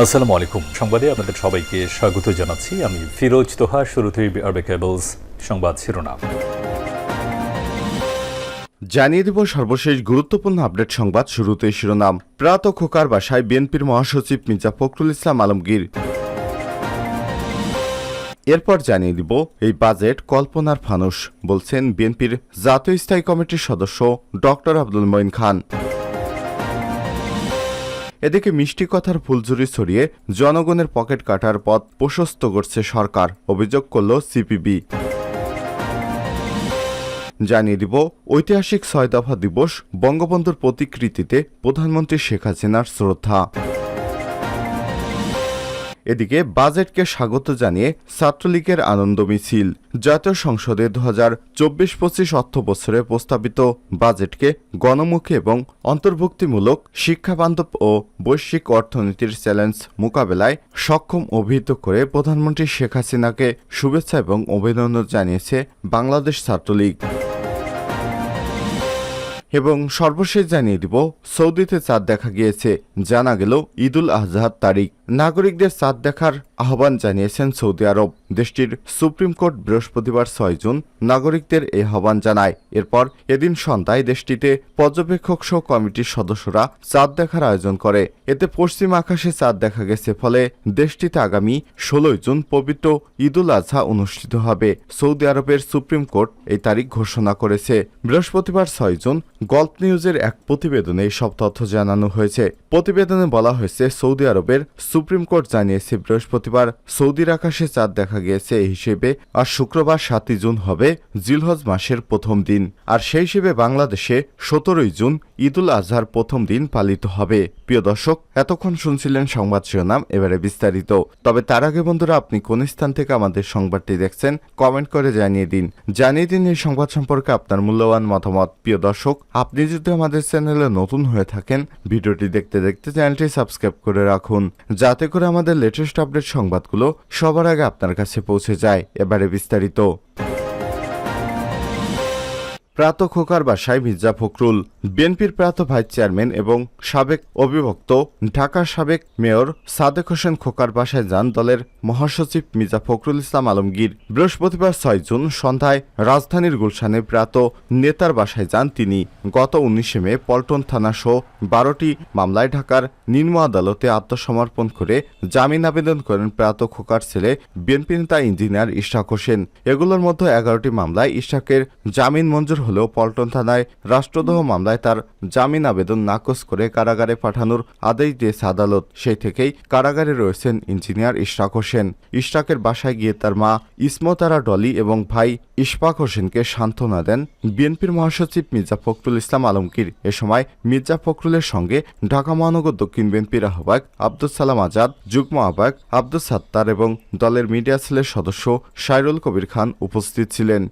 আসসালামু আলাইকুম। সংবাদে আপনাদের সবাইকে স্বাগত জানাচ্ছি। আমি ফিরোজ তোহা, শুরুতেই আরবে কেবলস সংবাদ শিরোনাম। জানিয়ে দেব সর্বশেষ গুরুত্বপূর্ণ আপডেট সংবাদ শুরুতে শিরোনাম। প্রাত খোকার বাসায় বিএনপির মহাসচিব মির্জা ফখরুল ইসলাম আলমগীর। এরপর জানিয়ে দিব, এই বাজেট কল্পনার ফানুস, বলছেন বিএনপির জাতীয় স্থায়ী কমিটির সদস্য ডক্টর আব্দুল মঈন খান। এদিকে মিষ্টি কথার ফুলঝুরি ছড়িয়ে জনগণের পকেট কাটার পথ প্রশস্ত করছে সরকার, অভিযোগ করল সিপিবি। জানিয়ে দিব, ঐতিহাসিক ছয় দফা দিবস বঙ্গবন্ধুর প্রতিকৃতিতে প্রধানমন্ত্রী শেখ হাসিনার শ্রদ্ধা। এদিকে বাজেটকে স্বাগত জানিয়ে ছাত্রলীগের আনন্দ মিছিল। জাতীয় সংসদে দু হাজার চব্বিশ পঁচিশ অর্থ বছরে প্রস্তাবিত বাজেটকে গণমুখী এবং অন্তর্ভুক্তিমূলক শিক্ষাবান্ধব ও বৈশ্বিক অর্থনীতির চ্যালেঞ্জ মোকাবেলায় সক্ষম অভিহিত করে প্রধানমন্ত্রী শেখ হাসিনাকে শুভেচ্ছা এবং অভিনন্দন জানিয়েছে বাংলাদেশ ছাত্রলীগ। এবং সর্বশেষ জানিয়ে দিব, সৌদিতে চাঁদ দেখা গিয়েছে। জানা গেল, ঈদুল আজহার তারিখ। নাগরিকদের চাঁদ দেখার আহ্বান জানিয়েছেন সৌদি আরব। দেশটির সুপ্রিম কোর্ট বৃহস্পতিবার ছয় জুন নাগরিকদের এই আহ্বান জানায়। এরপর এদিন সন্ধ্যায় দেশটিতে পর্যবেক্ষক সহ কমিটির সদস্যরা চাঁদ দেখার আয়োজন করে। এতে পশ্চিম আকাশে চাঁদ দেখা গেছে, ফলে দেশটিতে আগামী ষোলোই জুন পবিত্র ঈদুল আজহা অনুষ্ঠিত হবে। সৌদি আরবের সুপ্রিম কোর্ট এই তারিখ ঘোষণা করেছে। বৃহস্পতিবার ছয় জুন গল্ফ নিউজের এক প্রতিবেদনে সব তথ্য জানানো হয়েছে। প্রতিবেদনে বলা হয়েছে, সৌদি আরবের সুপ্রিম কোর্ট জানিয়েছে বৃহস্পতিবার সৌদির আকাশে চাঁদ দেখা গিয়েছে, এই হিসেবে আর শুক্রবার সাতই জুন হবে জিলহজ মাসের প্রথম দিন। আর সেই হিসেবে বাংলাদেশে সতেরোই জুন ঈদুল আজহার প্রথম দিন পালিত হবে। প্রিয় দর্শক, এতক্ষণ শুনছিলেন সংবাদ শিরোনাম, এবারে বিস্তারিত। তবে তার আগে বন্ধুরা, আপনি কোন স্থান থেকে আমাদের সংবাদটি দেখছেন, কমেন্ট করে জানিয়ে দিন। জানিয়ে দিন এই সংবাদ সম্পর্কে আপনার মূল্যবান মতামত। প্রিয় দর্শক, আপনি যদি আমাদের চ্যানেলে নতুন হয়ে থাকেন, ভিডিওটি দেখতে দেখতে চ্যানেলটি সাবস্ক্রাইব করে রাখুন। যাতে করে আমাদের লেটেস্ট আপডেট সংবাদগুলো সবার আগে আপনার কাছে পৌঁছে যায়। এবারে বিস্তারিত। প্রাত খোকার বাসায় মির্জা ফখরুল, বিএনপির প্রাত ভাইস চেয়ারম্যান এবং সাবেক অবিভক্ত ঢাকার সাবেক মেয়র সাদেক হোসেন খোকার বাসায় যান দলের মহাসচিব মির্জা ফখরুল ইসলাম আলমগীর। বৃহস্পতিবার ছয় জুন সন্ধ্যায় রাজধানীর গুলশানে প্রাত নেতার বাসায় যান তিনি। গত উনিশে মে পল্টন থানা সহ বারোটি মামলায় ঢাকার নিম্ন আদালতে আত্মসমর্পণ করে জামিন আবেদন করেন প্রাত খোকার ছেলে, বিএনপি নেতা ইঞ্জিনিয়ার ইশাক হোসেন। এগুলোর মধ্যে এগারোটি মামলায় ইশাকের জামিন মঞ্জুর হলেও পল্টন থানায় রাষ্ট্রদ্রোহ মামলায় তার জামিন আবেদন নাকচ করে কারাগারে পাঠানোর আদেশ দিয়েছে আদালত। সেই থেকেই কারাগারে রয়েছেন ইঞ্জিনিয়ার ইশরাক হোসেন। ইশরাকের বাসায় গিয়ে তার মা ইসমতারা ডলি এবং ভাই ইশফাক হোসেনকে সান্ত্বনা দেন বিএনপির মহাসচিব মির্জা ফখরুল ইসলাম আলমগীর। এ সময় মির্জা ফখরুলের সঙ্গে ঢাকা মহানগর দক্ষিণ বিএনপির আহ্বায়ক আব্দুল সালাম আজাদ, যুগ্ম আহ্বায়ক আব্দুল সাত্তার এবং দলের মিডিয়া সেলের সদস্য সাইরুল কবির খান উপস্থিত ছিলেন।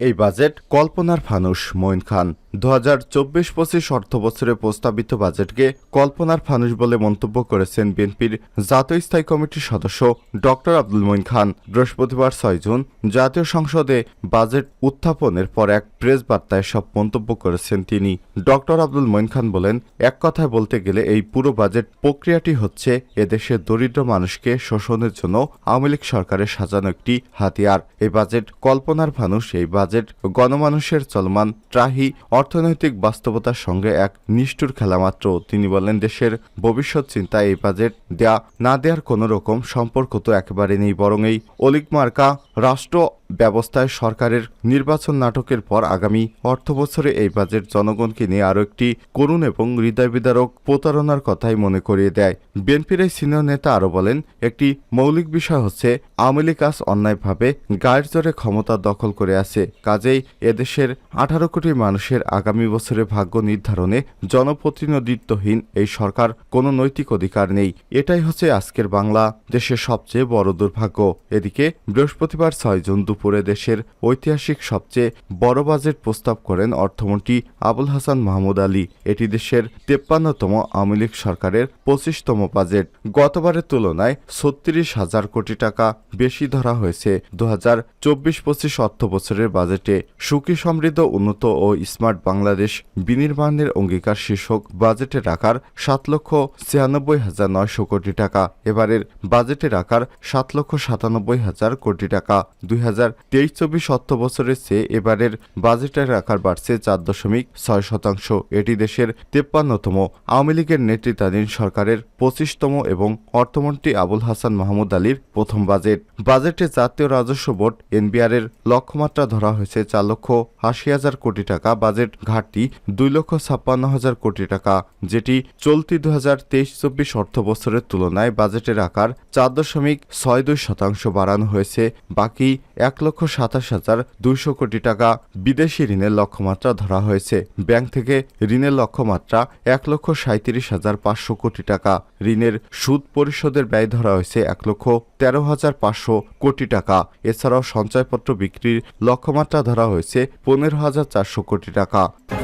এই বাজেট কল্পনার ফানুস মঈন খান। দু হাজার চব্বিশ পঁচিশ অর্থ বছরে প্রস্তাবিত বাজেটকে কল্পনার ফানুস বলে মন্তব্য করেছেন বিএনপির জাতীয় স্থায়ী কমিটির সদস্য ডক্টর আব্দুল মঈন খান। বৃহস্পতিবার ছয় জুন জাতীয় সংসদে বাজেট উত্থাপনের পর এক প্রেস বার্তায় সব মন্তব্য করেছেন তিনি। ডক্টর আব্দুল মঈন খান বলেন, এক কথায় বলতে গেলে এই পুরো বাজেট প্রক্রিয়াটি হচ্ছে এদেশের দরিদ্র মানুষকে শোষণের জন্য আওয়ামী লীগ সরকারের সাজানো একটি হাতিয়ার। এই বাজেট কল্পনার ফানুস এই বাজেট গণমানুষের চলমান ত্রাহি অর্থনৈতিক বাস্তবতার সঙ্গে এক নিষ্ঠুর খেলা মাত্র। তিনি বলেন দেশের ভবিষ্যৎ চিন্তায় এই বাজেট দেয়া, না দেওয়ার কোনো রকম সম্পর্ক তো একেবারে নেই। বরং এই অলিক মার্কা রাষ্ট্র ব্যবস্থায় সরকারের নির্বাচন নাটকের পর আগামী অর্থ বছরে এই বাজেট জনগণকে নিয়ে আরও একটি করুণ এবং হৃদয় বিদারক প্রতারণার কথাই মনে করিয়ে দেয়। বিএনপির এই সিনিয়র নেতা আরও বলেন, একটি মৌলিক বিষয় হচ্ছে, আওয়ামী লীগ আজ অন্যায়ভাবে গায়ের জোরে ক্ষমতা দখল করে আছে। কাজেই এদেশের আঠারো কোটি মানুষের আগামী বছরে ভাগ্য নির্ধারণে জনপ্রতিনিধিত্বহীন এই সরকার কোনো নৈতিক অধিকার নেই। এটাই হচ্ছে আজকের বাংলা, দেশের সবচেয়ে বড় দুর্ভাগ্য। এদিকে বৃহস্পতিবার ছয় জুন দুপুরে দেশের ঐতিহাসিক সবচেয়ে বড় বাজেট প্রস্তাব করেন অর্থমন্ত্রী আবুল হাসান মাহমুদ আলী। এটি দেশের তেপ্পান্নতম আওয়ামী লীগ সরকারের পঁচিশতম বাজেট। গতবারের তুলনায় ছত্রিশ হাজার কোটি টাকা বেশি ধরা হয়েছে দু হাজার চব্বিশ পঁচিশ অর্থ বছরের বাজেটে। সুখী সমৃদ্ধ, উন্নত ও স্মার্ট বাংলাদেশ বিনির্মাণের অঙ্গীকার শীর্ষক বাজেটে রাখার সাত লক্ষ ছিয়ানব্বই হাজার নয়শো কোটি টাকা। এবারের বাজেটে রাখার সাত লক্ষ সাতানব্বই হাজার কোটি টাকা। দুই হাজার তেইশ চব্বিশ অর্থ বছরের চেয়ে এবারের বাজেটে রাখার বাড়ছে চার দশমিক ছয় শতাংশ। এটি দেশের তেপ্পান্নতম আওয়ামী লীগের নেতৃত্বাধীন সরকারের পঁচিশতম এবং অর্থমন্ত্রী আবুল হাসান মাহমুদ আলীর প্রথম বাজেট। বাজেটে জাতীয় রাজস্ব বোর্ড এনবিআর এর লক্ষ্যমাত্রা ধরা হয়েছে চার লক্ষ আশি হাজার কোটি টাকা। বাজেট ঘাটতি দুই লক্ষ ছাপ্পান্ন হাজার কোটি টাকা, যেটি চলতি দু হাজার তেইশ চব্বিশ অর্থ বছরের তুলনায় বাজেটের আকার চার দশমিক ছয় দুই শতাংশ বাড়ানো হয়েছে। বাকি এক লক্ষ সাতাশ হাজার দুইশো কোটি টাকা বিদেশি ঋণের লক্ষ্যমাত্রা ধরা হয়েছে। ব্যাংক থেকে ঋণের লক্ষ্যমাত্রা এক লক্ষ সাঁত্রিশ হাজার পাঁচশো কোটি টাকা। ঋণের সুদ পরিশোধের ব্যয় ধরা হয়েছে এক লক্ষ তেরো হাজার পাঁচশো কোটি টাকা। এছাড়াও সঞ্চয়পত্র বিক্রির লক্ষ্যমাত্রা ধরা হয়েছে পনেরো হাজার চারশো কোটি টাকা। 감.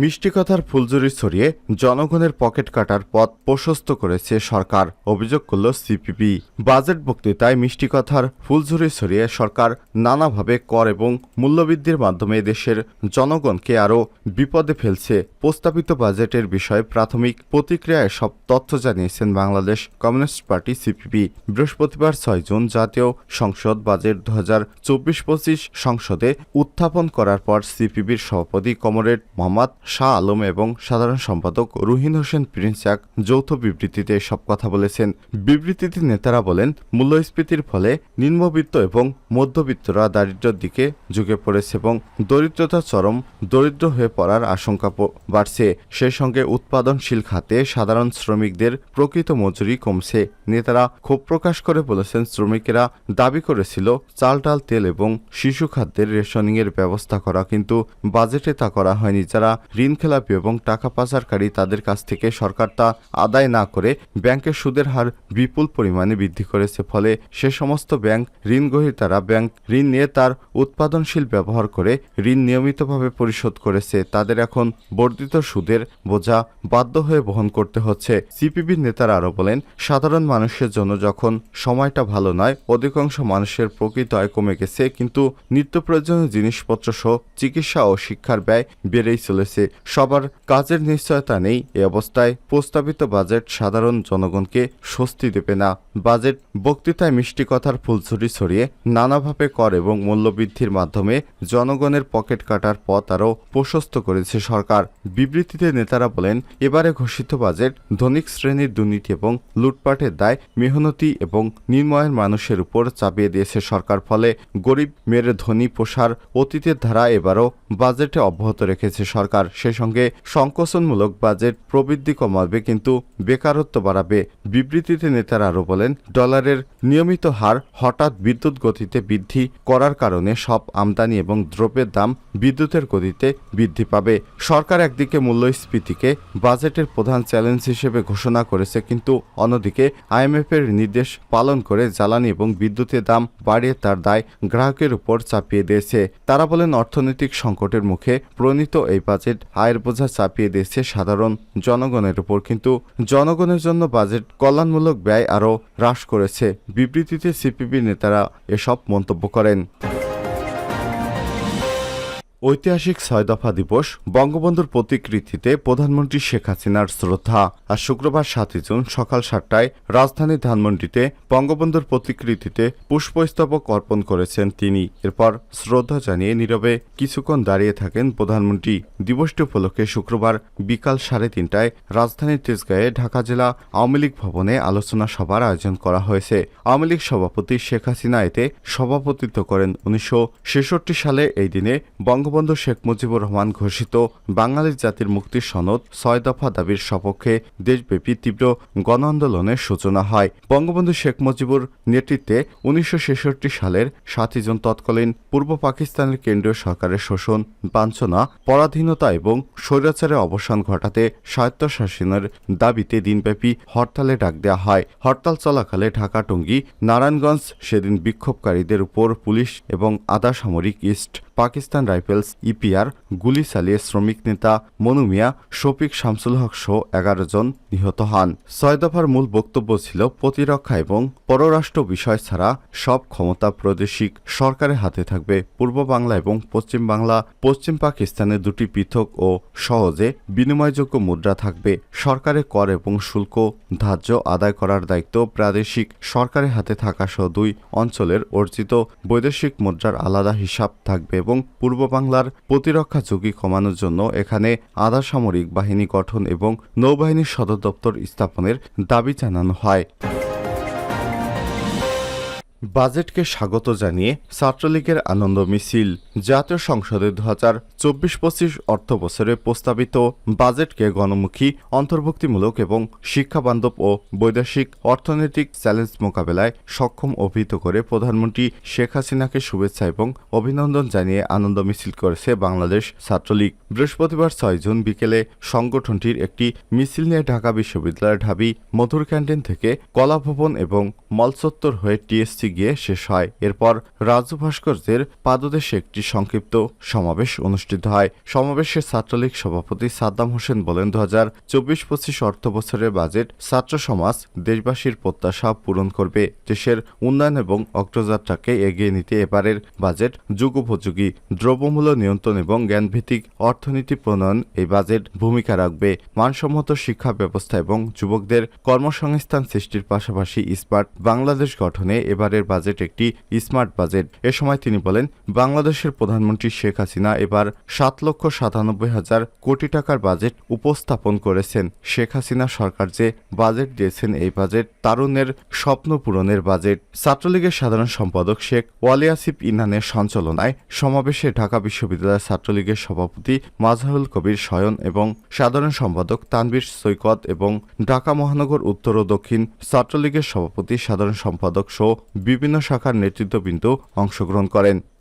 মিষ্টি কথার ফুলঝুরি ছড়িয়ে জনগণের পকেট কাটার পথ প্রশস্ত করেছে সরকার, অভিযোগ করল সিপিপি বাজেট বক্তৃতায় মিষ্টি কথার ফুলঝুরি ছড়িয়ে সরকার নানাভাবে কর এবং মূল্যবৃদ্ধির মাধ্যমে দেশের জনগণকে আরও বিপদে ফেলছে। প্রস্তাবিত বাজেটের বিষয়ে প্রাথমিক প্রতিক্রিয়ায় সব তথ্য জানিয়েছেন বাংলাদেশ কমিউনিস্ট পার্টি সিপিপি বৃহস্পতিবার ছয় জুন জাতীয় সংসদ বাজেট দু হাজার চব্বিশ পঁচিশ সংসদে উত্থাপন করার পর সিপিবির সভাপতি কমরেড মোহাম্মদ শাহ আলম এবং সাধারণ সম্পাদক রুহিন হোসেন প্রিন্স এক যৌথ বিবৃতিতে সব কথা বলেছেন। বিবৃতিতে নেতারা বলেন, মূল্যস্ফীতির ফলে নিম্নবিত্ত এবং মধ্যবিত্তরা দারিদ্র্যের দিকে ঝুঁকে পড়েছে এবং দরিদ্রতা চরম দরিদ্র হয়ে পড়ার আশঙ্কা বাড়ছে। সেই সঙ্গে উৎপাদনশীল খাতে সাধারণ শ্রমিকদের প্রকৃত মজুরি কমছে। নেতারা ক্ষোভ প্রকাশ করে বলেছেন, শ্রমিকেরা দাবি করেছিল চাল, ডাল, তেল এবং শিশু খাদ্যের রেশনিংয়ের ব্যবস্থা করা, কিন্তু বাজেটে তা করা হয়নি। যারা ঋণ খেলাপি এবং টাকা পাচারকারী তাদের কাছ থেকে সরকার তা আদায় না করে ব্যাংকের সুদের হার বিপুল পরিমাণে বৃদ্ধি করেছে। ফলে সে সমস্ত ব্যাংক ঋণ গ্রহীতারা ব্যাংক ঋণ নিয়ে তার উৎপাদনশীল ব্যবহার করে ঋণ নিয়মিতভাবে পরিশোধ করেছে। তাদের এখন বর্ধিত সুদের বোঝা বাধ্য হয়ে বহন করতে হচ্ছে। সিপিবির নেতারা আরও বলেন, সাধারণ মানুষের জন্য যখন সময়টা ভালো নয়, অধিকাংশ মানুষের প্রকৃত আয় কমে গেছে, কিন্তু নিত্য প্রয়োজনীয় জিনিসপত্র সহ চিকিৎসা ও শিক্ষার ব্যয় বেড়েই চলেছে। সবার কাজের নিশ্চয়তা নেই, এ অবস্থায় প্রস্তাবিত বাজেট সাধারণ জনগণকে স্বস্তি দেবে না। বাজেট বক্তৃতায় মিষ্টি কথার ফুলছড়ি ছড়িয়ে নানাভাবে কর এবং মূল্যবৃদ্ধির মাধ্যমে জনগণের পকেট কাটার পথ আরও প্রশস্ত করেছে সরকার। বিবৃতিতে নেতারা বলেন, এবারে ঘোষিত বাজেট ধনিক শ্রেণির দুর্নীতি এবং লুটপাটের দায় মেহনতি এবং নির্ময়ের মানুষের উপর চাপিয়ে দিয়েছে সরকার। ফলে গরিব মেরে ধনী পোষার অতীতের ধারা এবারও বাজেটে অব্যাহত রেখেছে সরকার। সেই সঙ্গে সংকোচনমূলক বাজেট প্রবৃদ্ধি কমাবে কিন্তু বেকারত্ব বাড়াবে। বিবৃতিতে নেতারা আরও বলেন, ডলারের নিয়মিত হার হঠাৎ বিদ্যুৎ গতিতে বৃদ্ধি করার কারণে সব আমদানি এবং দ্রব্যের দাম বিদ্যুতের গতিতে বৃদ্ধি পাবে। সরকার একদিকে মূল্যস্ফীতিকে বাজেটের প্রধান চ্যালেঞ্জ হিসেবে ঘোষণা করেছে কিন্তু অন্যদিকে আইএমএফের নির্দেশ পালন করে জ্বালানি এবং বিদ্যুতের দাম বাড়িয়ে তার দায় গ্রাহকের উপর চাপিয়ে দিয়েছে। তারা বলেন, অর্থনৈতিক সংকটের মুখে প্রণীত এই বাজেট আয়ের বোঝা চাপিয়ে দিয়েছে সাধারণ জনগণের উপর। কিন্তু জনগণের জন্য বাজেট কল্যাণমূলক ব্যয় আরও হ্রাস করেছে। বিবৃতিতে সিপিবি নেতারা এসব মন্তব্য করেন। ঐতিহাসিক ছয় দফা দিবস বঙ্গবন্ধুর প্রতিকৃতিতে প্রধানমন্ত্রী শেখ হাসিনার শ্রদ্ধা। আর শুক্রবার সাতই জুন সকাল সাতটায় রাজধানী ধানমন্ডিতে বঙ্গবন্ধুর প্রতিকৃতিতে পুষ্পস্তবক অর্পণ করেছেন তিনি। এরপর শ্রদ্ধা জানিয়ে নীরবে কিছুক্ষণ দাঁড়িয়ে থাকেন প্রধানমন্ত্রী। দিবসটি উপলক্ষে শুক্রবার বিকাল সাড়ে তিনটায় রাজধানীর তেজগাঁয়ে ঢাকা জেলা আওয়ামী লীগ ভবনে আলোচনা সভার আয়োজন করা হয়েছে। আওয়ামী লীগ সভাপতি শেখ হাসিনা এতে সভাপতিত্ব করেন। উনিশশো ছেষট্টি সালে এই দিনে বঙ্গবন্ধু শেখ মুজিবুর রহমান ঘোষিত বাঙালি জাতির মুক্তির সনদ ছয় দফা দাবির সপক্ষে দেশব্যাপী তীব্র গণ আন্দোলনের সূচনা হয়। বঙ্গবন্ধু শেখ মুজিবুর নেতৃত্বে উনিশশো ছেষট্টি সালের সাতই জুন তৎকালীন পূর্ব পাকিস্তানের কেন্দ্রীয় সরকারের শোষণ, বাঞ্ছনা, পরাধীনতা এবং স্বৈরাচারের অবসান ঘটাতে স্বায়ত্তশাসনের দাবিতে দিনব্যাপী হরতালে ডাক দেওয়া হয়। হরতাল চলাকালে ঢাকা টঙ্গী নারায়ণগঞ্জ সেদিন বিক্ষোভকারীদের উপর পুলিশ এবং আধা সামরিক ইস্ট পাকিস্তান রাইফেলস ইপিআর গুলি চালিয়ে শ্রমিক নেতা মনু মিয়া শফিক শামসুল হক সহ এগারো জন নিহত হন। ছয় দফার মূল বক্তব্য ছিল প্রতিরক্ষা এবং পররাষ্ট্র বিষয় ছাড়া সব ক্ষমতা প্রাদেশিক। সরকারের হাতে থাকবে পূর্ব বাংলা এবং পশ্চিম বাংলা। পশ্চিম পাকিস্তানে দুটি পৃথক ও সহজে বিনিময়যোগ্য মুদ্রা থাকবে। সরকারের কর এবং শুল্ক ধার্য আদায় করার দায়িত্ব প্রাদেশিক। সরকারের হাতে থাকা সহ দুই অঞ্চলের অর্জিত বৈদেশিক মুদ্রার আলাদা হিসাব থাকবে এবং পূর্ব বাংলার প্রতিরক্ষা ঝুঁকি কমানোর জন্য এখানে আধা সামরিক বাহিনী গঠন এবং নৌবাহিনীর সদর দপ্তর স্থাপনের দাবি জানানো হয়। বাজেটকে স্বাগত জানিয়ে ছাত্রলীগের আনন্দ মিছিল। জাতীয় সংসদে দু হাজার চব্বিশ পঁচিশ অর্থ বছরে প্রস্তাবিত বাজেটকে গণমুখী, অন্তর্ভুক্তিমূলক এবং শিক্ষাবান্ধব ও বৈদেশিক অর্থনৈতিক চ্যালেঞ্জ মোকাবেলায় সক্ষম অভিহিত করে প্রধানমন্ত্রী শেখ হাসিনাকে শুভেচ্ছা এবং অভিনন্দন জানিয়ে আনন্দ মিছিল করেছে বাংলাদেশ ছাত্রলীগ। বৃহস্পতিবার ছয় জুন বিকেলে সংগঠনটির একটি মিছিল নিয়ে ঢাকা বিশ্ববিদ্যালয়ের ঢাবি মধুর ক্যান্টিন থেকে কলাভবন এবং মলচত্বর হয়ে টিএসসি গিয়ে শেষ হয়। এরপর রাজু ভাস্কর্যের পাদদেশে একটি সংক্ষিপ্ত সমাবেশ অনুষ্ঠিত হয়। সমাবেশে ছাত্রলীগ সভাপতি সাদ্দাম হোসেন বলেন দু হাজার চব্বিশ পঁচিশ অর্থ বছরের বাজেট ছাত্র সমাজ দেশবাসীর প্রত্যাশা পূরণ করবে। দেশের উন্নয়ন এবং অগ্রযাত্রাকে এগিয়ে নিতে এবারের বাজেট যুগোপযোগী। দ্রব্যমূল্য নিয়ন্ত্রণ এবং জ্ঞানভিত্তিক অর্থনীতি প্রণয়ন এই বাজেট ভূমিকা রাখবে। মানসম্মত শিক্ষা ব্যবস্থা এবং যুবকদের কর্মসংস্থান সৃষ্টির পাশাপাশি স্মার্ট বাংলাদেশ গঠনে এবারের বাজেট একটি স্মার্ট বাজেট এ সময় তিনি বলেন, বাংলাদেশের প্রধানমন্ত্রী শেখ হাসিনা এবার সাত লক্ষ সাতানব্বই হাজার কোটি টাকার বাজেট উপস্থাপন করেছেন। শেখ হাসিনা সরকার যে বাজেট দিয়েছেন এই বাজেট তারুণের স্বপ্ন পূরণের বাজেট ছাত্রলীগের সাধারণ সম্পাদক শেখ ওয়ালিয়াসিফ ইনানের সঞ্চালনায় সমাবেশে ঢাকা বিশ্ববিদ্যালয় ছাত্রলীগের সভাপতি মাজহারুল কবির শয়ন এবং সাধারণ সম্পাদক তানবীর সৈকত এবং ঢাকা মহানগর উত্তর ও দক্ষিণ ছাত্রলীগের সভাপতি সাধারণ সম্পাদক সহ বিভিন্ন শাখার নেতৃত্ববৃন্দ অংশগ্রহণ করেন।